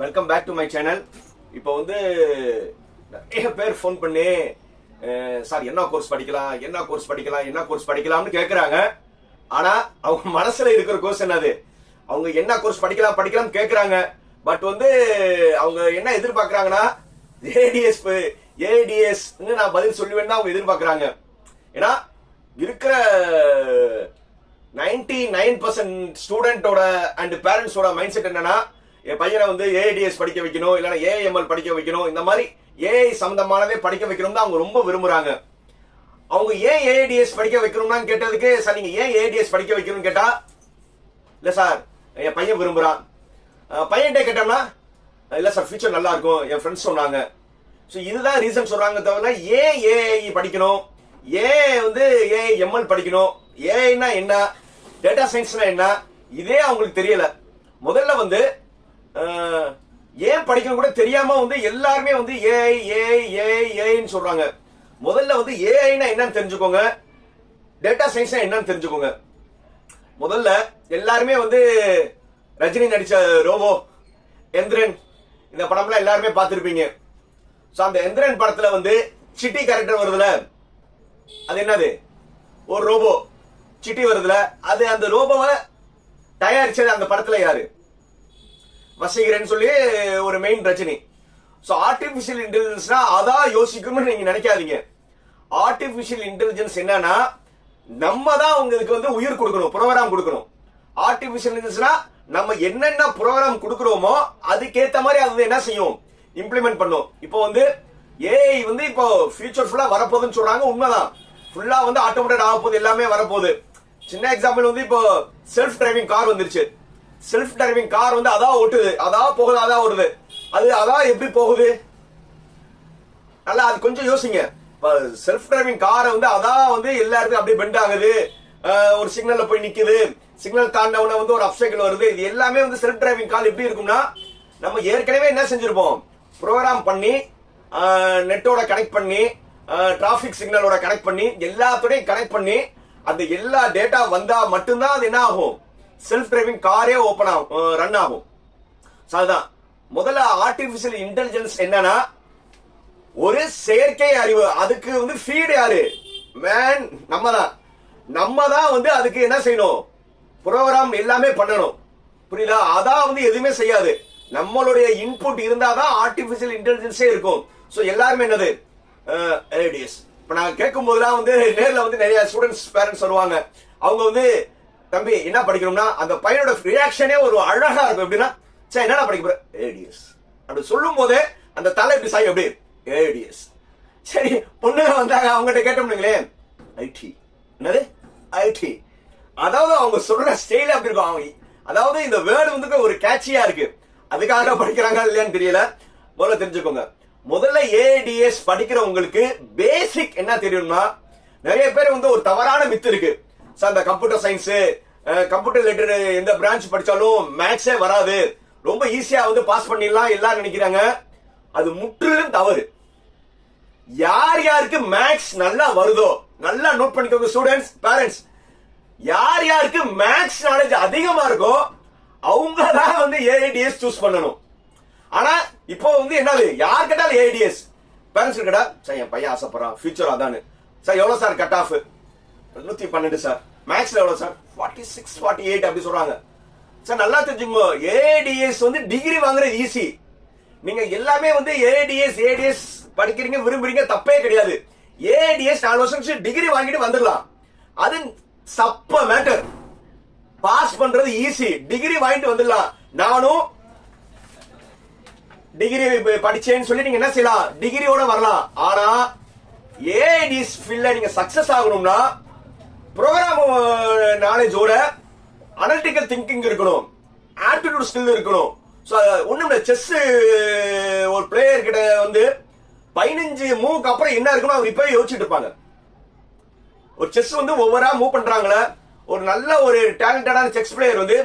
Welcome back to my channel இப்போ வந்து நிறைய பேர் ஃபோன் பண்ணி சார் என்ன கோர்ஸ் படிக்கலாம்? என்ன கோர்ஸ் படிக்கலாம்? என்ன கோர்ஸ் படிக்கலாம்னு கேட்குறாங்க ஆனால் அவங்க மனசில் இருக்கிற கோர்ஸ் என்னது? அவங்க என்ன கோர்ஸ் படிக்கலாம் படிக்கலாம் கேட்குறாங்க பட் வந்து அவங்க என்ன எதிர்பார்க்குறாங்கன்னா ஏடிஎஸ் ஏடிஎஸ்ன்னு நான் பதில் சொல்லுவேன்னு தான் அவங்க எதிர்பார்க்குறாங்க. ஏன்னா இருக்கிற நைன்டி நைன் பர்சன்ட் ஸ்டூடெண்டோட அண்ட் பேரண்ட்ஸோட மைண்ட் செட் என்னன்னா என் பையனை வந்து ஏஐடிஎஸ் படிக்க வைக்கணும் இல்லைன்னா ஏஐஎம்எல் படிக்க வைக்கணும். இந்த மாதிரி ஏஐ சம்பந்தமானதே படிக்க வைக்கணும் தான் அவங்க ரொம்ப விரும்புறாங்க. அவங்க ஏன் ஏஐடிஎஸ் படிக்க வைக்கணும்னு கேட்டதுக்கு சார் நீங்க ஏன் ஏஐடிஎஸ் படிக்க வைக்கணும்னு கேட்டா? இல்ல சார் என் பையன் விரும்புறான். பையன்கிட்ட கேட்டோம்னா? இல்ல சார் ஃபியூச்சர் நல்லா இருக்கும் என் ஃப்ரெண்ட்ஸ் சொன்னாங்க. ஸோ இதுதான் ரீசன் சொல்றாங்க தவிர ஏன் ஏஐ படிக்கணும்? ஏன் வந்து ஏஐ எம்எல் படிக்கணும்? ஏஐனா என்ன? டேட்டா சயின்ஸ்னா என்ன? இதே அவங்களுக்கு தெரியல. முதல்ல வந்து ஏன் படிக்கணும் கூட தெரியாம வந்து எல்லாருமே வந்து ஏஐ ஏஐ ஏஐ ஏஐன்னு சொல்றாங்க. முதல்ல வந்து ஏஐனா என்னன்னு தெரிஞ்சுக்கோங்க. டேட்டா சயின்ஸ்னா என்னன்னு தெரிஞ்சுக்கோங்க. முதல்ல எல்லாருமே வந்து ரஜினி நடிச்ச ரோபோ எந்திரன் இந்த படம்லாம் எல்லாருமே பார்த்துருப்பீங்க. ஸோ அந்த எந்திரன் படத்துல வந்து சிட்டி கேரக்டர் வருதுல. அது என்னது? ஒரு ரோபோ. சிட்டி வருதுல. அது அந்த ரோபோவை தயாரிச்சது அந்த படத்துல யாரு? வசிக்கிறேன்னு சொல்லி ஒரு மெயின் பிரச்சனை ஸோ ஆர்டிஃபிஷியல் இன்டெலிஜென்ஸ்னா அதான் யோசிக்கணும்னு நீங்க நினைக்காதீங்க. ஆர்டிஃபிஷியல் இன்டெலிஜென்ஸ் என்னன்னா நம்ம தான் உங்களுக்கு வந்து உயிர் கொடுக்கணும் ப்ரோக்ராம் கொடுக்கணும். ஆர்டிஃபிஷியல் இன்டெலிஜென்ஸ்னா நம்ம என்னென்ன ப்ரோக்ராம் கொடுக்குறோமோ அதுக்கேற்ற மாதிரி அது என்ன செய்யும்? இம்ப்ளிமெண்ட் பண்ணும். இப்போ வந்து ஏஐ வந்து இப்போ ஃபியூச்சர் ஃபுல்லாக வரப்போகுதுன்னு சொல்றாங்க உண்மைதான். ஃபுல்லாக வந்து ஆட்டோமேட்டட் ஆக போகுது எல்லாமே வரப்போகுது. சின்ன எக்ஸாம்பிள் வந்து இப்போ செல்ஃப் டிரைவிங் கார் வந்துருச்சு. செல்ஃப் டிரைவிங் கார் வந்து அதான் ஓட்டுது. அதான் போகுது அதான் ஓடுது. அது அதான் எப்படி போகுது? நல்லா அது கொஞ்சம் யோசிங்க. இப்போ செல்ஃப் டிரைவிங் காரை வந்து அதான் வந்து எல்லா இடத்துக்கும் அப்படியே பெண்ட் ஆகுது. ஒரு சிக்னல்ல போய் நிக்குது. சிக்னல் தாண்டவன வந்து ஒரு அப்சைக்கிள் வருது. இது எல்லாமே வந்து செல்ஃப் டிரைவிங் கார் எப்படி இருக்கும்னா நம்ம ஏற்கனவே என்ன செஞ்சிருப்போம்? ப்ரோக்ராம் பண்ணி நெட்டோட கனெக்ட் பண்ணி டிராஃபிக் சிக்னலோட கனெக்ட் பண்ணி எல்லாத்தோடையும் கனெக்ட் பண்ணி அந்த எல்லா டேட்டா வந்தா மட்டும்தான் அது என்ன ஆகும்? செல்ஃப் டிரைவிங் காரே ஓபன் ஆகும் ரன் ஆகும். ஸோ அதுதான் முதல்ல ஆர்டிபிஷியல் இன்டெலிஜென்ஸ் என்னன்னா ஒரு செயற்கை அறிவு அதுக்கு வந்து ஃபீடு யாரு? மேன் நம்ம தான் நம்ம தான் வந்து அதுக்கு என்ன செய்யணும்? ப்ரோக்ராம் எல்லாமே பண்ணணும். புரியுதா? அதான் வந்து எதுவுமே செய்யாது. நம்மளுடைய இன்புட் இருந்தாதான் ஆர்டிபிஷியல் இன்டெலிஜென்ஸே இருக்கும். ஸோ எல்லாருமே என்னது? ஏடிஎஸ் இப்போ நான் கேட்கும் போதெல்லாம் வந்து நேரில் வந்து நிறைய ஸ்டூடெண்ட்ஸ் பேரண்ட்ஸ் வருவாங்க. அவங்க வந்து தம்பி என்ன படிக்கணும்னா அந்த பையனோட ரியாக்ஷனே ஒரு அழகா இருக்கும். எப்படின்னா சரி என்னடா படிக்க போற? ஏடிஎஸ். அப்படி சொல்லும் போதே அந்த தலை இப்படி சாய் எப்படி? ஏடிஎஸ். சரி பொண்ணுங்க வந்தாங்க. அவங்ககிட்ட கேட்டோம்னுங்களே ஐடி. என்னது? ஐடி. அதாவது அவங்க சொல்ற ஸ்டைல் அப்படி இருக்கும்? அவங்க அதாவது இந்த வேர்டு வந்து ஒரு கேட்சியா இருக்கு. அதுக்காக படிக்கிறாங்க இல்லையான்னு தெரியல. முதல்ல தெரிஞ்சுக்கோங்க. முதல்ல ஏடிஎஸ் படிக்கிறவங்களுக்கு பேசிக் என்ன தெரியும்னா நிறைய பேர் வந்து ஒரு தவறான மித்து இருக்கு. சார் இந்த கம்ப்யூட்டர் சயின்ஸ் கம்ப்யூட்டர் ரிலேட்டட் எந்த பிரான்ச் படிச்சாலும் மேக்ஸே வராது. ரொம்ப ஈஸியா வந்து பாஸ் பண்ணிடலாம் எல்லாரும் நினைக்கிறாங்க. அது முற்றிலும் தவறு. யார் யாருக்கு மேக்ஸ் நல்லா வருதோ நல்லா நோட் பண்ணிக்கோங்க ஸ்டூடெண்ட்ஸ் பேரண்ட்ஸ் யார் யாருக்கு மேக்ஸ் நாலேஜ் அதிகமா இருக்கோ அவங்க தான் வந்து ஏஐடிஎஸ் சூஸ் பண்ணணும். ஆனா இப்போ வந்து என்னது? யார் கேட்டாலும் ஏஐடிஎஸ் பேரண்ட்ஸ் கேட்டா சார் என் பையன் ஆசைப்படுறான். ஃபியூச்சர் அதானு சார் எவ்வளவு சார் கட் ஆஃப் நூத்தி பன்னெண்டு சார். மேக்ஸ்ல எவ்வளவு sir forty six forty eight அப்படி சொல்றாங்க. சார் நல்லா தெரிஞ்சுங்க ஏடிஎஸ் வந்து டிகிரி வாங்குறது ஈஸி நீங்க எல்லாமே வந்து ஏடிஎஸ் ஏடிஎஸ் படிக்கிறீங்க விரும்புறீங்க தப்பே கிடையாது. ஏடிஎஸ் நாலு வருஷம் டிகிரி வாங்கிட்டு வந்துடலாம். அது சப்ப மேட்டர் பாஸ் பண்றது ஈஸி டிகிரி வாங்கிட்டு வந்துடலாம். நானும் டிகிரி படிச்சேன்னு சொல்லி நீங்க என்ன செய்யலாம்? டிகிரியோட வரலாம். ஆனா ஏடிஎஸ் ஃபீல்ட்ல நீங்க சக்சஸ் ஆகணும்னா ப்ரோக்ராம் நாலேஜோட அனலிட்டிக்கல் திங்கிங் இருக்கணும். ஆட்டிடியூட் ஸ்கில் இருக்கணும். ஸோ ஒன்றும் இல்லை. செஸ் ஒரு பிளேயர் கிட்ட வந்து பதினஞ்சு மூவுக்கு அப்புறம் என்ன இருக்கணும் அவர் இப்பவே யோசிச்சுட்டு இருப்பாங்க. ஒரு செஸ் வந்து ஒவ்வொரு மூவ் பண்றாங்களே. ஒரு நல்ல ஒரு டேலண்டடான செஸ் பிளேயர் வந்து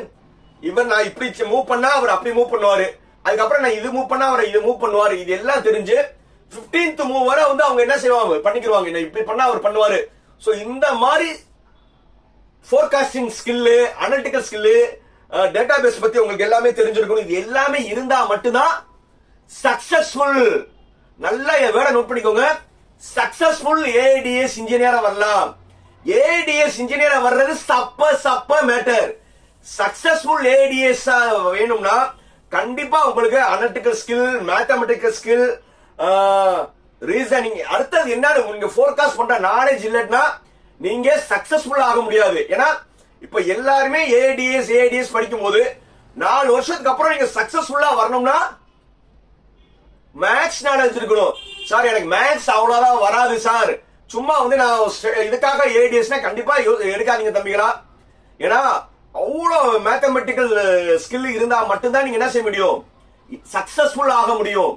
இவர் நான் இப்படி மூவ் பண்ணா அவர் அப்படி மூவ் பண்ணுவாரு. அதுக்கப்புறம் நான் இது மூவ் பண்ணா அவர் இது மூவ் பண்ணுவாரு. இது எல்லாம் தெரிஞ்சு 15th மூவ் வரை வந்து அவங்க என்ன செய்வாங்க? பண்ணிக்கிருவாங்க. என்ன இப்படி பண்ணா அவர் பண்ணுவாரு. ஸோ இந்த மாதிரி forecasting skill analytical skill database பத்தி உங்களுக்கு எல்லாமே தெரிஞ்சிருக்கணும். இது எல்லாமே இருந்தா மட்டும்தான் சக்சஸ்ஃபுல் நல்லா என் வேலை நோட் பண்ணிக்கோங்க. சக்சஸ்ஃபுல் ஏடிஎஸ் இன்ஜினியரா வரலாம். ஏடிஎஸ் இன்ஜினியரா வர்றது சப்ப சப்ப மேட்டர் சக்சஸ்ஃபுல் ஏடிஎஸ் வேணும்னா கண்டிப்பா உங்களுக்கு analytical skill mathematical skill reasoning அடுத்தது என்ன நீங்க ஃபோர்காஸ்ட் பண்ற நாலேஜ் இல்லைன்னா நீங்க சக்சஸ்ஃபுல் ஆக முடியாது. ஏன்னா இப்ப எல்லாருமே ஏடிஎஸ் ஏடிஎஸ் படிக்கும் போது நாலு வருஷத்துக்கு அப்புறம் நீங்க சக்சஸ்ஃபுல்லா வரணும்னா மேக்ஸ் நாலேஜ் இருக்கணும். சார் எனக்கு மேக்ஸ் அவ்வளவுதான் வராது சார் சும்மா வந்து நான் இதுக்காக ஏடிஎஸ்னா கண்டிப்பா எடுக்காதீங்க தம்பிகளா. ஏன்னா அவ்வளோ மேத்தமெட்டிக்கல் ஸ்கில் இருந்தா மட்டும்தான் நீங்க என்ன செய்ய முடியும்? சக்சஸ்ஃபுல் ஆக முடியும்.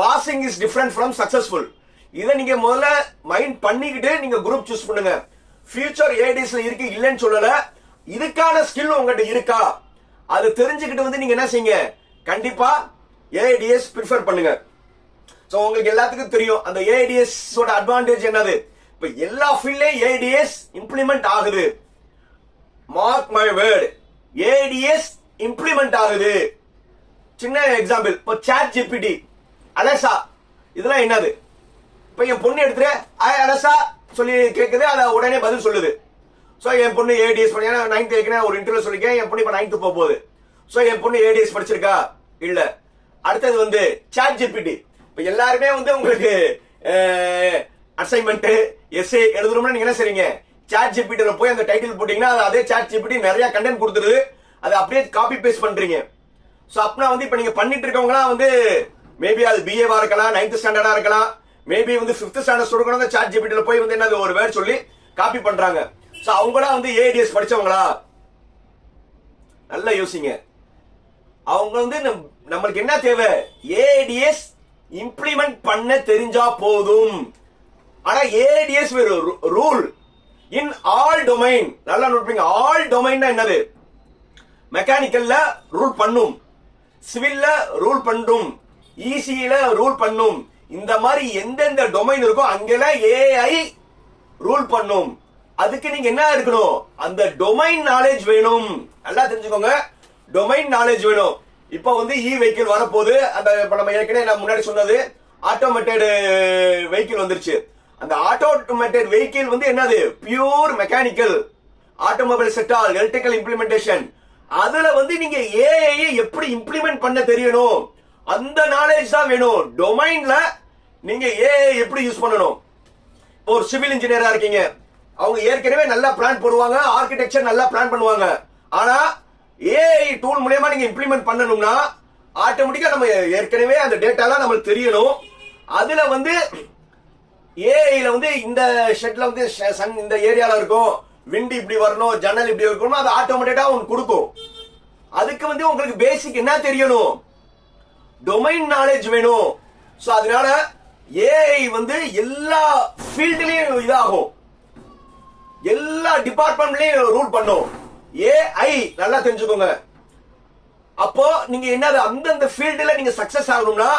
Passing is different from successful இதை நீங்க முதல்ல மைண்ட் பண்ணிக்கிட்டு நீங்க குரூப் சூஸ் பண்ணுங்க. ஃபியூச்சர் ஏடிஸ்ல இருக்கு இல்லைன்னு சொல்லல. இதுக்கான ஸ்கில் உங்ககிட்ட இருக்கா? அது தெரிஞ்சுக்கிட்டு வந்து நீங்க என்ன செய்யுங்க? கண்டிப்பா ஏடிஎஸ் ப்ரிஃபர் பண்ணுங்க. ஸோ உங்களுக்கு எல்லாத்துக்கும் தெரியும் அந்த ஏடிஎஸ் அட்வான்டேஜ் என்னது? இப்ப எல்லா ஃபீல்ட்லயும் ஏடிஎஸ் இம்ப்ளிமெண்ட் ஆகுது. Mark my word ADS implement ஆகுது. சின்ன எக்ஸாம்பிள் இப்போ சாட் ஜிபிடி அலெக்சா இதெல்லாம் என்னது? இப்போ என் பொண்ணு எடுத்துட்டு ஐ சொல்லி கேட்குது அதை உடனே பதில் சொல்லுது. ஸோ என் பொண்ணு ஏடிஎஸ் பண்ணி நைன்த் ஏற்கனவே ஒரு இன்டர்வியூ சொல்லிருக்கேன். என் பொண்ணு இப்போ நைன்த்து போக போகுது ஸோ என் பொண்ணு ஏடிஎஸ் படிச்சிருக்கா? இல்ல. அடுத்தது வந்து சாட் ஜிபிடி இப்போ எல்லாருமே வந்து உங்களுக்கு அசைன்மெண்ட் எஸ்ஏ எழுதணும்னா நீங்க என்ன செய்றீங்க? சாட் ஜிபிடில போய் அந்த டைட்டில் போட்டீங்கன்னா அது அதே சாட் ஜிபிடி நிறைய கண்டென்ட் கொடுத்துருது. அதை அப்படியே காப்பி பேஸ்ட் பண்றீங்க. சோ அப்பனா வந்து இப்ப நீங்க பண்ணிட்டு இருக்கவங்கலாம் வந்து மேபி அது பிஏவா இருக்கலாம் நைன்த் ஸ்டாண்டர்டா இருக்கலாம். மேபி வந்து ஃபிஃப்த் ஸ்டாண்டர்ட் ஸ்டூடெண்ட் வந்து சாட் ஜிபிடில போய் வந்து என்ன ஒரு வேர்ட் சொல்லி காப்பி பண்றாங்க. ஸோ அவங்களாம் வந்து ஏடிஎஸ் படிச்சவங்களா? நல்லா யோசிங்க. அவங்க வந்து நம்- நம்மளுக்கு என்ன தேவை? ஏடிஎஸ் இம்ப்ளிமெண்ட் பண்ண தெரிஞ்சா போதும். ஆனா ஏடிஎஸ் ஒரு ரூல் இன் ஆல் டொமைன் நல்லா நோட்பீங்க. ஆல் டொமைன் என்னது? மெக்கானிக்கல்ல ரூல் பண்ணும். சிவில்ல ரூல் பண்ணும். ஈசியில ரூல் பண்ணும். இந்த மாதிரி எந்தெந்த டொமைன் இருக்கோ அங்கெல்லாம் ஏஐ ரூல் பண்ணும். அதுக்கு நீங்க என்ன இருக்கணும் அந்த டொமைன் நாலேஜ் வேணும். நல்லா தெரிஞ்சுக்கோங்க. டொமைன் நாலேஜ் வேணும். இப்போ வந்து இ வெஹிக்கிள் வரப்போகுது. அந்த இப்ப நம்ம ஏற்கனவே நான் முன்னாடி சொன்னது ஆட்டோமேட்டட் வெஹிக்கிள் வந்துருச்சு. அந்த ஆட்டோமேட்டட் வெஹிக்கிள் வந்து என்னது? Pure mechanical automobile sector electrical implementation அதுல வந்து நீங்க ஏஐ எப்படி இம்ப்ளிமெண்ட் பண்ண தெரியணும்? அந்த நாலேஜ் தான் வேணும். டொமைன்ல நீங்க ஏஐ எப்படி யூஸ் பண்ணணும்? ஒரு சிவில் இன்ஜினியரா இருக்கீங்க. அவங்க ஏற்கனவே நல்லா பிளான் போடுவாங்க ஆர்கிடெக்சர் நல்லா பிளான் பண்ணுவாங்க. ஆனா ஏஐ டூல் மூலயமா நீங்க இம்ப்ளிமெண்ட் பண்ணணும்னா ஆட்டோமேட்டிக்கா நம்ம ஏற்கனவே அந்த டேட்டாலாம் நம்மளுக்கு தெரியணும். அதுல வந்து ஏஐல வந்து இந்த ஷெட்ல வந்து சன் இந்த ஏரியால இருக்கும். விண்டு இப்படி வரணும் ஜன்னல் இப்படி இருக்கணும் அது ஆட்டோமேட்டிக்கா உங்களுக்கு கொடுக்கும். அதுக்கு வந்து உங்களுக்கு பேசிக் என்ன தெரியணும்? டொமைன் நாலேஜ் வேணும். சோ அதனால ஏஐ வந்து எல்லா ஃபீல்ட்லயும் இதாகும். எல்லா டிபார்ட்மெண்ட்லயும் ரூல் பண்ணும். ஏஐ நல்லா தெரிஞ்சுக்கோங்க. அப்போ நீங்க என்னது அந்தந்த ஃபீல்டுல நீங்க சக்சஸ் ஆகணும்னா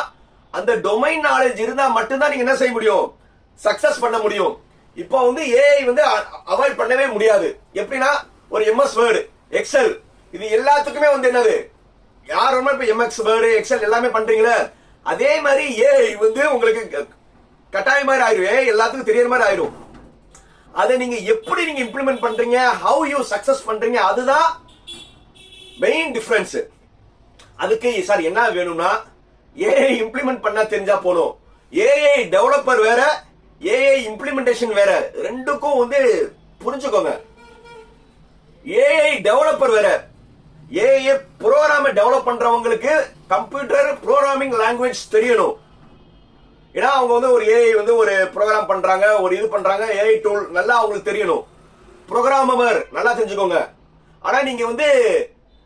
அந்த டொமைன் நாலேஜ் இருந்தா மட்டும்தான் நீங்க என்ன செய்ய முடியும்? சக்சஸ் பண்ண முடியும். இப்போ வந்து ஏஐ வந்து அவாய்ட் பண்ணவே முடியாது. எப்படின்னா ஒரு எம்எஸ் வேர்டு எக்ஸல் இது எல்லாத்துக்குமே வந்து என்னது யார் ரொம்ப இப்ப எம்எக்ஸ் வேர்டு எக்ஸல் எல்லாமே பண்றீங்களே? அதே மாதிரி ஏஐ வந்து உங்களுக்கு க- கட்டாய மாதிரி ஆயிரும். ஏ எல்லாத்துக்கும் தெரியற மாதிரி ஆயிரும். அதை நீங்க எப்படி நீங்க இம்ப்ளிமெண்ட் பண்றீங்க? ஹவு யூ சக்சஸ் பண்றீங்க? அதுதான் மெயின் டிஃபரன்ஸ் அதுக்கு சார் என்ன வேணும்னா ஏஐ இம்ப்ளிமெண்ட் பண்ண தெரிஞ்சா போதும். ஏஐ டெவலப்பர் வேற ஏஐ இம்ப்ளிமெண்டேஷன் வேற. ரெண்டுக்கும் வந்து புரிஞ்சுக்கோங்க. ஏஐ டெவலப்பர் வேற. ஏஐ ப்ரோக்ராம் டெவலப் பண்றவங்களுக்கு கம்ப்யூட்டர் ப்ரோக்ராமிங் லாங்குவேஜ் தெரியணும். ஏன்னா அவங்க வந்து ஒரு ஏஐ வந்து ஒரு ப்ரோக்ராம் பண்றாங்க ஒரு இது பண்றாங்க ஏஐ டூல் நல்லா அவங்களுக்கு தெரியணும். ப்ரோக்ராமர் நல்லா தெரிஞ்சுக்கோங்க. ஆனா நீங்க வந்து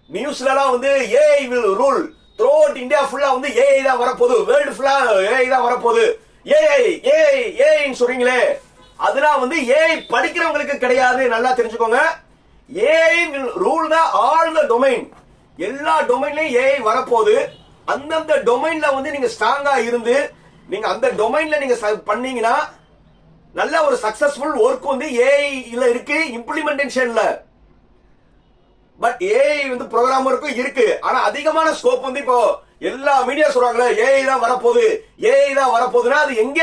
நியூஸ்லலாம் வந்து AI will rule throughout India ஃபுல்லா வந்து ஏஐ தான் வரப்போகுது. வேர்ல்டு ஃபுல்லா ஏஐ தான் வரப்போகுது. ஏஐ ஏஐ ஏஐன்னு சொல்றீங்களே. அதெல்லாம் வந்து ஏஐ படிக்கிறவங்களுக்கு கிடையாது. நல்லா தெரிஞ்சுக்கோங்க. AI will rule the all the domain எல்லா டொமைன்லயும் ஏஐ வரப்போகுது. அந்தந்த டொமைன்ல வந்து நீங்க ஸ்ட்ராங்கா இருந்து நீங்க அந்த டொமைன்ல நீங்க ச- பண்ணீங்கன்னா நல்ல ஒரு சக்சஸ்ஃபுல் ஒர்க் வந்து ஏஐ இருக்கு இம்ப்ளிமெண்டேஷன்ல பட் ஏஐ வந்து ப்ரோக்ராமருக்கும் இருக்கு. ஆனா அதிகமான ஸ்கோப் வந்து இப்போ எல்லா மீடியா சொல்றாங்களே ஏஐ தான் வரப்போகுது. ஏஐ தான் வரப்போகுதுன்னா அது எங்க?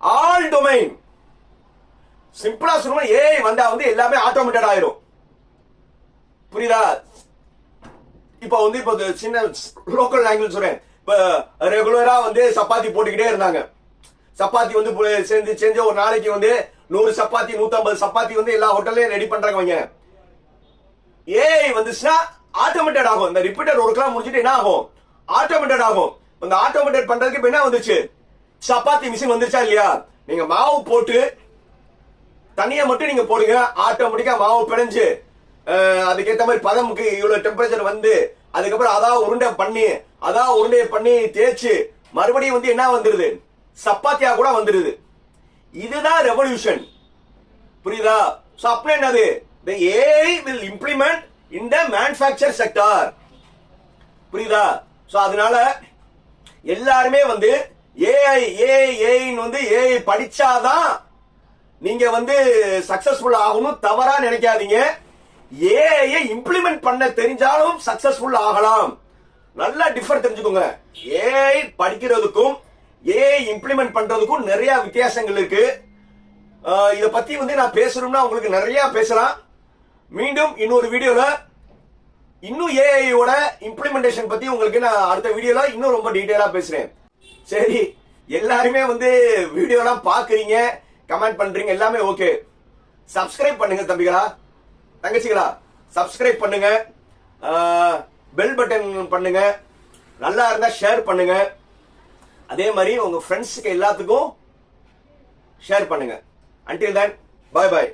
ஆல் டொமைன் சிம்பிளா சொல்லணும் ஏஐ வந்தா வந்து எல்லாமே ஆட்டோமேட்டட் ஆயிரும். புரியுதா? இப்போ வந்து இப்போ இந்த சின்ன லோக்கல் லாங்குவேஜ் சொல்றேன். இப்போ ரெகுலரா வந்து சப்பாத்தி போட்டுக்கிட்டே இருந்தாங்க. சப்பாத்தி வந்து செஞ்சு செஞ்ச ஒரு நாளைக்கு வந்து நூறு சப்பாத்தி நூத்தம்பது சப்பாத்தி வந்து எல்லா ஹோட்டல்லையும் ரெடி பண்றாங்க அவங்க ஏஐ வந்துச்சுன்னா ஆட்டோமேட்டட் ஆகும். இந்த ரிப்பீட்டர் ஒர்க்லாம் முடிச்சுட்டு என்ன ஆகும்? ஆட்டோமேட்டட் ஆகும். இந்த ஆட்டோமேட்டட் பண்றதுக்கு இப்ப என்ன வந்துச்சு? சப்பாத்தி மிஷின் வந்துச்சா இல்லையா? நீங்க மாவு போட்டு தண்ணியை மட்டும் நீங்க போடுங்க ஆட்டோமேட்டிக்கா மாவு பிணைஞ்சு அதுக்கேற்ற அதுக்கேத்த மாதிரி பதமுக்கு இவ்வளவு டெம்பரேச்சர் வந்து அதுக்கப்புறம் அதான் உருண்டை பண்ணி அதான் உருண்டையை பண்ணி தேய்ச்சு மறுபடியும் வந்து என்ன வந்துருது? சப்பாத்தியா கூட வந்துருது. இதுதான் ரெவல்யூஷன் புரியுதா? சோ அப்ப என்னது? The AI will implement in the manufacture sector புரியுதா? சோ அதனால எல்லாருமே வந்து ஏஐ ஏஐ ஏஐன்னு வந்து ஏஐ படிச்சாதான் நீங்க வந்து சக்சஸ்ஃபுல் ஆகணும் தவறா நினைக்காதீங்க. ஏஐ இம்ப்ளிமெண்ட் பண்ண தெரிஞ்சாலும் சக்சஸ்ஃபுல் ஆகலாம். நல்லா டிஃபர் தெரிஞ்சுக்கோங்க. ஏஐ படிக்கிறதுக்கும் ஏஐ இம்ப்ளிமெண்ட் பண்றதுக்கும் நிறைய வித்தியாசங்கள் இருக்கு. இதை இத பத்தி வந்து நான் பேசணும்னா உங்களுக்கு நிறைய பேசலாம். மீண்டும் இன்னொரு வீடியோல இன்னும் ஏஐயோட இம்ப்ளிமெண்டேஷன் பத்தி உங்களுக்கு நான் அடுத்த வீடியோல இன்னும் ரொம்ப டீட்டெயிலா பேசுறேன். சரி எல்லாருமே வந்து வீடியோலாம் பாக்குறீங்க. கமெண்ட் பண்றீங்க எல்லாமே ஓகே. சப்ஸ்கிரைப் பண்ணுங்க தம்பிகளா. தங்கச்சிகளா சப்ஸ்கிரைப் பண்ணுங்க. பெல் பட்டன் பண்ணுங்க. நல்லா இருந்தா ஷேர் பண்ணுங்க. அதே மாதிரி உங்க ஃப்ரெண்ட்ஸுக்கு எல்லாத்துக்கும் ஷேர் பண்ணுங்க. அன்டில் then பாய் பாய்